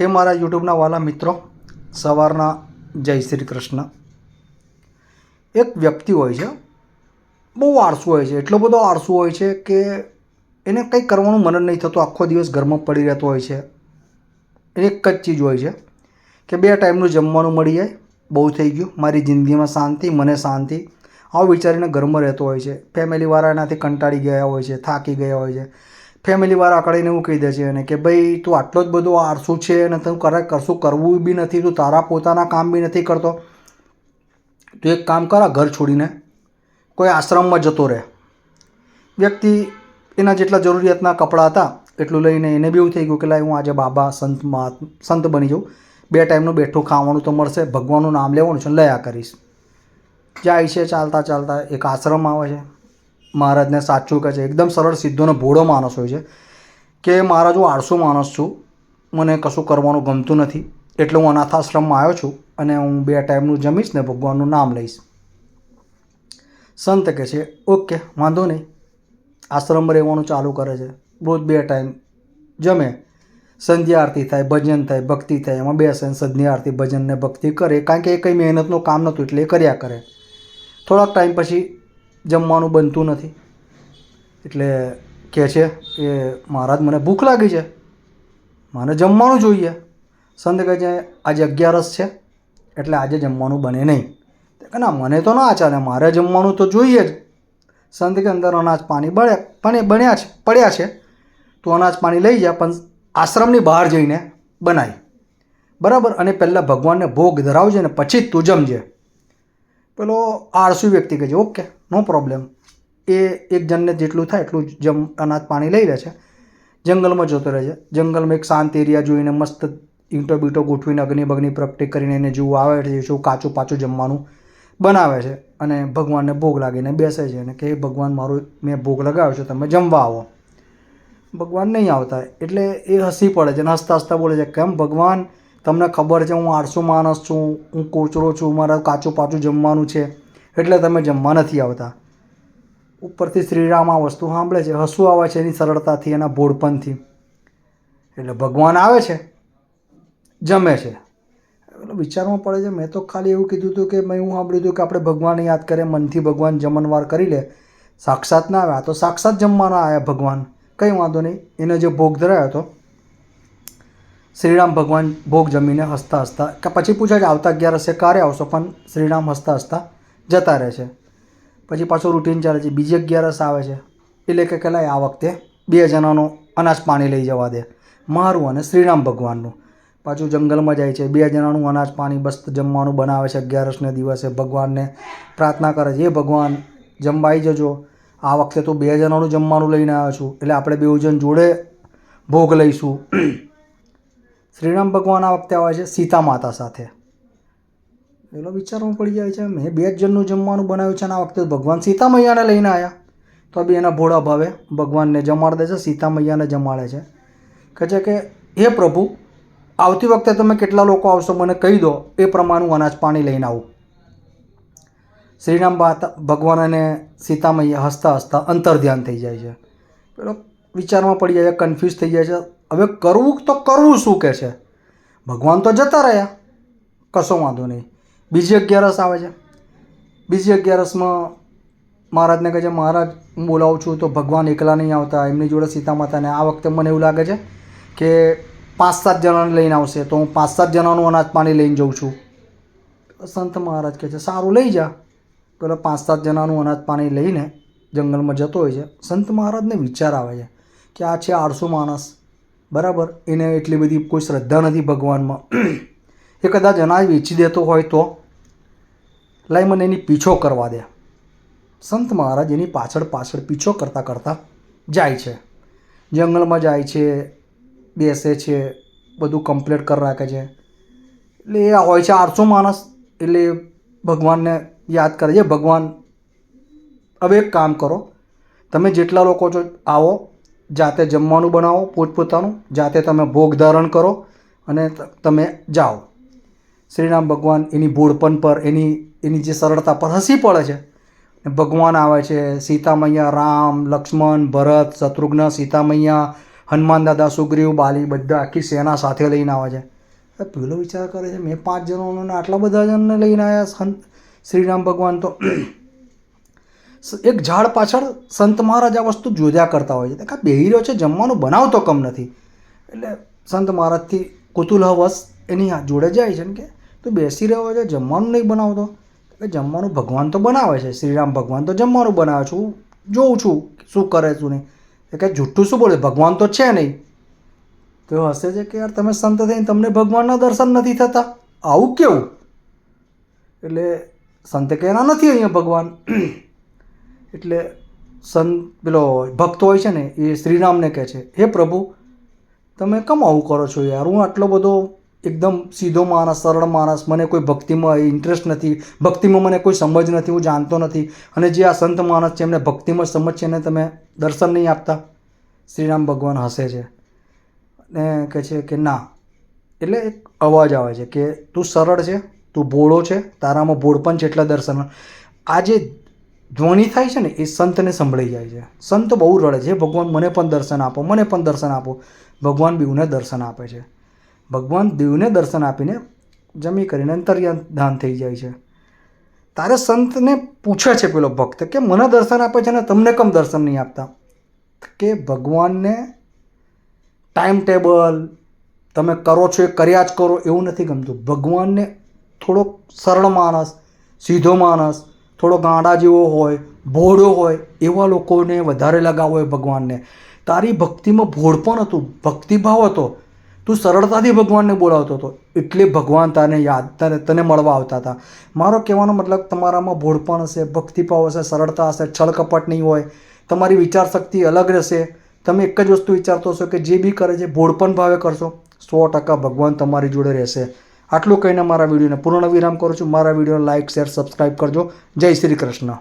હે મારા યુટ્યુબના વાલા મિત્રો, સવારના જય શ્રી કૃષ્ણ. એક વ્યક્તિ હોય છે, બહુ આળસુ હોય છે, એટલો બધો આળસુ હોય છે કે એને કંઈ કરવાનું મન નહીં થતું, આખો દિવસ ઘરમાં પડી રહેતો હોય છે. એક જ ચીજ હોય છે કે બે ટાઈમનું જમવાનું મળી જાય, બહુ થઈ ગયું, મારી જિંદગીમાં શાંતિ, મને શાંતિ. આવું વિચારીને ઘરમાં રહેતો હોય છે, ફેમિલીવાળા એનાથી કંટાળી ગયા હોય છે, થાકી ગયા હોય છે. ફેમિલીવાળા આકડીને એવું કહી દે છે અને કે ભાઈ, તું આટલો જ બધો આરસું છે અને તું કરે કશું કરવું બી નથી, તું તારા પોતાના કામ બી નથી કરતો. તું એક કામ કરા ઘર છોડીને કોઈ આશ્રમમાં જતો રહે. વ્યક્તિ એના જેટલા જરૂરિયાતના કપડાં હતા એટલું લઈને એને બી એવું થઈ ગયું કે લાય, હું આજે બાબા, સંત મહાત્મ, સંત બની જાઉં. બે ટાઈમનું બેઠું ખાવાનું તો મળશે, ભગવાનનું નામ લેવાનું છે, લયા કરીશ. જાય છે, ચાલતા ચાલતા એક આશ્રમ આવે છે. મહારાજને સાચું કહે છે. એકદમ સરળ સિદ્ધોનો ભોળો માણસ હોય છે કે મહારાજ, હું આળસુ માણસ છું. મને કશું કરવાનું ગમતું નથી. એટલે હું અનાથ આશ્રમમાં આવ્યો છું અને હું બે ટાઈમનું જમીશ ને ભગવાનનું નામ લઈશ. સંત કહે છે, ઓકે, વાંધો નહીં. આશ્રમમાં રહેવાનું ચાલુ કરે છે. રોજ બે ટાઈમ જમે. સંધ્યા આરતી થાય, ભજન થાય, ભક્તિ થાય. એમાં બેસે સંધ્યા આરતી, ભજન ને ભક્તિ કરે. કારણ કે એ કંઈ મહેનતનું કામ નહોતું એટલે એ કર્યા કરે. થોડાક ટાઈમ પછી જમવાનું બનતું નથી. એટલે કહે છે કે મહારાજ, મને ભૂખ લાગી છે. મને જમવાનું જોઈએ. સંત કહે છે, આજે અગિયારસ છે, એટલે આજે જમવાનું બને નહીં. કે ના, મને તો ના ચાલે મારે જમવાનું તો જોઈએ જ. સંત કે અંદર અનાજ પાણી બળ્યા પણ બન્યા છે, પડ્યા છે. તું અનાજ પાણી લઈ જા, પણ આશ્રમની બહાર જઈને બનાવી બરાબર? અને પહેલાં ભગવાનને ભોગ ધરાવજે ને પછી જ તું જમજે. પેલો આળસુ વ્યક્તિ કહે ઓકે. નો પ્રોબ્લેમ એ એક જણને જેટલું થાય એટલું જમ અનાજ પાણી લઈ લે છે. જંગલમાં જતો રહે છે. જંગલમાં એક શાંત એરિયા જોઈને મસ્ત ઈંટો બીટો ગોઠવીને અગ્નિ બગ્નિ પ્રગટી કરીને એને જેવું આવે છે. શું કાચું પાચું જમવાનું બનાવે છે અને ભગવાનને ભોગ લાગીને બેસે છે અને કે ભગવાન, મારું મેં ભોગ લગાવ્યો છે. તમે જમવા આવો. ભગવાન નહીં આવતા. એટલે એ હસી પડે છે અને હસતા હસતા બોલે છે, કેમ ભગવાન? તમને ખબર છે હું આળસુ માણસ છું. હું કોચરો છું. મારા કાચું પાચું જમવાનું છે. એટલે તમે જમવા નથી આવતા. ઉપરથી શ્રીરામ આ વસ્તુ સાંભળે છે, હસવું આવે છે એની સરળતાથી, એના ભોળપણથી. એટલે ભગવાન આવે છે, જમે છે. એટલે વિચારમાં પડે છે, મેં તો ખાલી એવું કીધું હતું કે, મેં હું સાંભળ્યું હતું કે આપણે ભગવાનને યાદ કરે મનથી ભગવાન જમણવાર કરી લે. સાક્ષાત ના આવે આ તો સાક્ષાત જમવાના આવ્યા ભગવાન. કંઈ વાંધો નહીં, એને જે ભોગ ધરાયો હતો, શ્રીરામ ભગવાન ભોગ જમીને હસતા હસતા, કે પછી પૂછે છે, આવતા અગિયારસે ક્યારે આવશો? પણ શ્રીરામ હસતા હસતા જતા રહે છે. પછી પાછું રૂટીન ચાલે છે. બીજી અગિયારસ આવે છે. એટલે કે કહેલાય આ વખતે બે જણાનું અનાજ પાણી લઈ જવા દે. મારું અને શ્રીરામ ભગવાનનું. પાછું જંગલમાં જાય છે. બે જણાનું અનાજ પાણી બસ જમવાનું બનાવે છે. અગિયારસને દિવસે ભગવાનને પ્રાર્થના કરે છે એ ભગવાન, જમવાઈ જજો. આ વખતે તો બે જણાનું જમવાનું લઈને આવ્યો છું. એટલે આપણે બે જણ જોડે ભોગ લઈશું. શ્રીરામ ભગવાન આ વખતે આવે છે સીતા માતા સાથે. પેલો વિચારમાં પડી જાય છે, મેં બે જણનું જમવાનું બનાવ્યું છે અને આ વખતે ભગવાન સીતા મૈયાને લઈને આવ્યા તો બી એના ભોળા ભાવે ભગવાનને જમાડી દે છે સીતા મૈયાને જમાડે છે. કહે છે કે, હે પ્રભુ, આવતી વખતે તમે કેટલા લોકો આવશો મને કહી દો, એ પ્રમાણે હું અનાજ પાણી લઈને આવું. શ્રીરામ ભગવાન અને સીતા મૈયા હસતા હસતા અંતર ધ્યાન થઈ જાય છે. પેલો વિચારમાં પડી જાય છે કન્ફ્યુઝ થઈ જાય છે, હવે કરવું તો કરવું શું? કહે છે. ભગવાન તો જતા રહ્યા, કશો વાંધો નહીં. બીજી અગિયારસ આવે છે. બીજી અગિયારસમાં મહારાજને કહે છે, મહારાજ, હું બોલાવું છું તો ભગવાન એકલા નહીં આવતા, એમની જોડે સીતા માતાને. આ વખતે મને એવું લાગે છે કે પાંચ સાત જણાને લઈને આવશે, તો હું પાંચ સાત જણાનું અનાજ પાણી લઈને જઉં છું. સંત મહારાજ કહે છે, સારું, લઈ જા. પેલો પાંચ સાત જણાનું અનાજ પાણી લઈને જંગલમાં જતો હોય છે. સંત મહારાજને વિચાર આવે છે કે આ છે આળસુ માણસ. બરાબર? એને એટલી બધી કોઈ શ્રદ્ધા નથી ભગવાનમાં. એ કદાચ અનાજ વેચી દેતો હોય તો લાઈ મને એની પીછો કરવા દે. સંત મહારાજ એની પાછળ પાછળ પીછો કરતાં કરતાં જાય છે. જંગલમાં જાય છે, બેસે છે, બધું કમ્પ્લીટ કરી રાખે છે. એટલે એ હોય છે આરસો માણસ. એટલે ભગવાનને યાદ કરે છે, ભગવાન, હવે એક કામ કરો. તમે જેટલા લોકો છો, આવો, જાતે જમવાનું બનાવો, પોતપોતાનું, જાતે તમે ભોગ ધારણ કરો અને તમે જાઓ. શ્રીરામ ભગવાન એની ભૂળપણ પર, એની એની જે સરળતા પર હસી પડે છે. ને ભગવાન આવે છે સીતા મૈયા રામ, લક્ષ્મણ, ભરત, શત્રુઘ્ન સીતા મૈયા હનુમાન દાદા, સુગ્રીવ, બાલી, બધા આખી સેના સાથે લઈને આવે છે. પેલો વિચાર કરે છે, મેં પાંચ જણોને આટલા બધા જણને લઈને આવ્યા સંત શ્રીરામ ભગવાન. તો એક ઝાડ પાછળ સંત મહારાજ આ વસ્તુ જોદ્યા કરતા હોય છે. કાં બેહી રહ્યો છે, જમવાનું બનાવતો કમ નથી. એટલે સંત મહારાજથી કુતુલહવશ એની જોડે જાય છે ને કે તું બેસી રહ્યો છે, જમવાનું નહીં બનાવતો. એટલે જમવાનું ભગવાન તો બનાવે છે, શ્રીરામ ભગવાન તો જમવાનું બનાવે છું. જોઉં છું શું કરે શું નહીં. એ કાંઈ જૂઠું શું બોલે? ભગવાન તો છે નહીં. તો હશે છે કે યાર તમે સંત થઈને તમને ભગવાનના દર્શન નથી થતા? આવું કેવું? એટલે સંતે કે નથી અહીંયા ભગવાન. એટલે સંત પેલો ભક્ત હોય છે ને, એ શ્રીરામને કહે છે, હે પ્રભુ, તમે કમ આવું કરો છો યાર? હું આટલો બધો એકદમ સીધો માણસ, સરળ માણસ, મને કોઈ ભક્તિમાં ઇન્ટરેસ્ટ નથી, ભક્તિમાં મને કોઈ સમજ નથી, હું જાણતો નથી. અને જે આ સંત માણસ છે, એમને ભક્તિમાં સમજ છે, એને તમે દર્શન નહીં આપતા. શ્રીરામ ભગવાન હસે છે. ને કહે છે કે ના. એટલે એક અવાજ આવે છે કે તું સરળ છે, તું ભોળો છે, તારામાં ભોળપણ છે એટલા દર્શન. આ જે ધ્વનિ થાય છે ને, એ સંતને સંભળાઈ જાય છે. સંત બહુ રડે છે. ભગવાન મને પણ દર્શન આપો, મને પણ દર્શન આપો. ભગવાન બીવને દર્શન આપે છે. ભગવાન દેવને દર્શન આપીને જમી કરીને અંતર્યાન થઈ જાય છે. તારે સંતને પૂછે છે પેલો ભક્ત કે મને દર્શન આપે છે ને તમને કેમ દર્શન નહીં આપતા? કે ભગવાનને ટાઈમ ટેબલ, તમે કરો છો, એ કર્યા જ કરો, એવું નથી ગમતું. ભગવાનને થોડોક સરળ માણસ, સીધો માણસ, થોડો ગાંડા જેવો હોય, ભોળો હોય, એવા લોકોને વધારે લગાવ હોય ભગવાનને. તારી ભક્તિમાં ભોળપણ હતું, ભક્તિભાવ હતો. તું સરળતાથી ભગવાનને બોલાવતો હતો. એટલે ભગવાન તને યાદ, તને તને મળવા આવતા હતા. મારો કહેવાનો મતલબ તમારામાં ભોળપણ હશે, ભક્તિભાવ હશે, સરળતા હશે, છળકપટ નહીં હોય. તમારી વિચાર શક્તિ અલગ રહેશે. તમે એક જ વસ્તુ વિચારતો હશો કે જે બી કરે છે, ભોળપણ ભાવે કરશો. સો ટકા ભગવાન તમારી જોડે રહેશે. આટલું કહીને મારા વિડીયોને પૂર્ણ વિરામ કરું છું. મારા વિડીયોને લાઇક શેર સબસ્ક્રાઈબ કરજો. જય શ્રી કૃષ્ણ.